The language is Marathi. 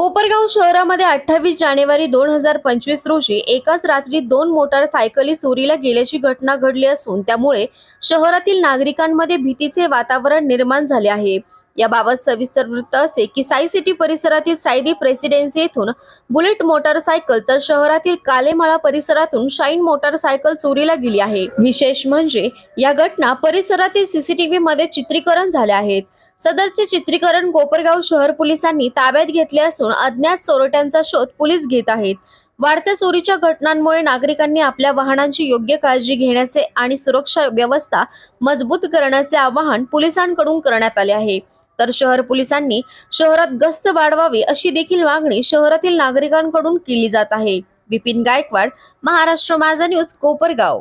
कोपरगाव शहरामध्ये अठ्ठावीस जानेवारी दोन हजार पंचवीस रोजी एकाच रात्री दोन मोटारसायकली चोरीला गेल्याची घटना घडली असून त्यामुळे शहरातील नागरिकांमध्ये भीतीचे वातावरण निर्माण झाले आहे. याबाबत सविस्तर वृत्त असे की साई सिटी परिसरातील सायदी प्रेसिडेन्सी येथून बुलेट मोटारसायकल तर शहरातील कालेमाळा परिसरातून शाईन मोटारसायकल चोरीला गेली आहे. विशेष म्हणजे या घटना परिसरातील सीसीटीव्ही मध्ये चित्रीकरण झाल्या आहेत. सदरचे चित्रीकरण कोपरगाव शहर पोलिसांनी ताब्यात घेतले असून अज्ञात चोरट्यांचा शोध पोलीस घेत आहेत. वाढत्या चोरीच्या घटनांमुळे नागरिकांनी आपल्या वाहनांची योग्य काळजी घेण्याचे आणि सुरक्षा व्यवस्था मजबूत करण्याचे आवाहन पोलिसांकडून करण्यात आले आहे. तर शहर पोलिसांनी शहरात गस्त वाढवावी अशी देखील मागणी शहरातील नागरिकांकडून केली जात आहे. विपिन गायकवाड महाराष्ट्र माझा न्यूज कोपरगाव.